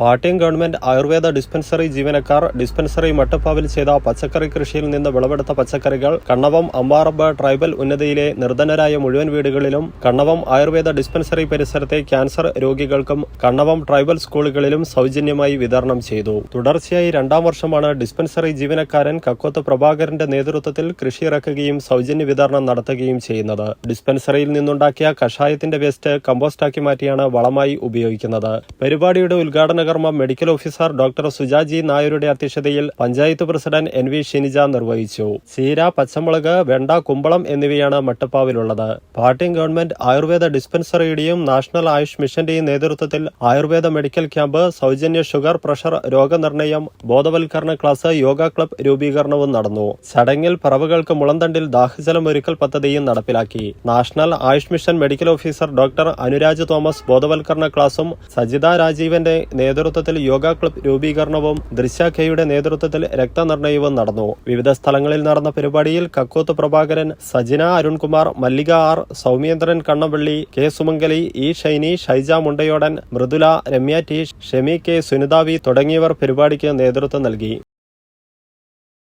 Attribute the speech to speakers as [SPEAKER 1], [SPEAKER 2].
[SPEAKER 1] Pattiam government Ayurveda dispensary ജീവനക്കാർ dispensary മട്ടപ്പാവിൽ ചെയ്ത പച്ചക്കറി കൃഷിയിൽ നിന്ന് വിളവെടുത്ത പച്ചക്കറികൾ കണ്ണവം അമ്പാറബ് ട്രൈബൽ ഉന്നതിയിലെ നിർധനരായ മുഴുവൻ വീടുകളിലും കണ്ണവം ആയുർവേദ ഡിസ്പെൻസറി പരിസരത്തെ ക്യാൻസർ രോഗികൾക്കും കണ്ണവം ട്രൈബൽ സ്കൂളുകളിലും സൗജന്യമായി വിതരണം ചെയ്തു. തുടർച്ചയായി രണ്ടാം വർഷമാണ് ഡിസ്പെൻസറി ജീവനക്കാരൻ കക്കോത്ത് പ്രഭാകരന്റെ നേതൃത്വത്തിൽ കൃഷി ഇറക്കുകയും സൗജന്യ വിതരണം നടത്തുകയും ചെയ്യുന്നത്. ഡിസ്പെൻസറിയിൽ നിന്നുണ്ടാക്കിയ കഷായത്തിന്റെ വേസ്റ്റ് കമ്പോസ്റ്റാക്കി മാറ്റിയാണ് വളമായി ഉപയോഗിക്കുന്നത്. പരിപാടിയുടെ ഉദ്ഘാടന കർമ്മം മെഡിക്കൽ ഓഫീസർ ഡോക്ടർ സുജാജി നായരുടെ അധ്യക്ഷതയിൽ panchayat president N V Shinija നിർവഹിച്ചു. ചീര പച്ചമുളക് വെണ്ട കുമ്പളം എന്നിവയാണ് മട്ടപ്പാവിലുള്ളത്. പാട്യം ഗവൺമെന്റ് ആയുർവേദ ഡിസ്പെൻസറിയുടെയും നാഷണൽ ആയുഷ് മിഷന്റെയും നേതൃത്വത്തിൽ ആയുർവേദ മെഡിക്കൽ ക്യാമ്പ് സൗജന്യ ഷുഗർ പ്രഷർ രോഗനിർണയം ബോധവൽക്കരണ ക്ലാസ് യോഗ ക്ലബ് രൂപീകരണവും നടന്നു. ചടങ്ങിൽ പറവുകൾക്ക് മുളന്തണ്ടിൽ ദാഹജലം ഒരുക്കൽ പദ്ധതിയും നടപ്പിലാക്കി. National Ayush mission medical officer doctor Anuraj Thomas ബോധവൽക്കരണ ക്ലാസും സജിത രാജീവന്റെ നേതൃത്വത്തിൽ യോഗ ക്ലബ് രൂപീകരണവും ദൃശ്യ കെയുടെ നേതൃത്വത്തിൽ രക്തനിർണയവും നടന്നു. വിവിധ സ്ഥലങ്ങളിൽ നടന്ന പരിപാടിയിൽ Kakkoth Prabhakaran Sajina Arunkumar Mallika R Soumyendran Kannavalli K Sumangali E Shiny Shaija Mundayodan Mridula Ramya T Shemi K Sunitha V തുടങ്ങിയവർ പരിപാടിക്ക് നേതൃത്വം നൽകി.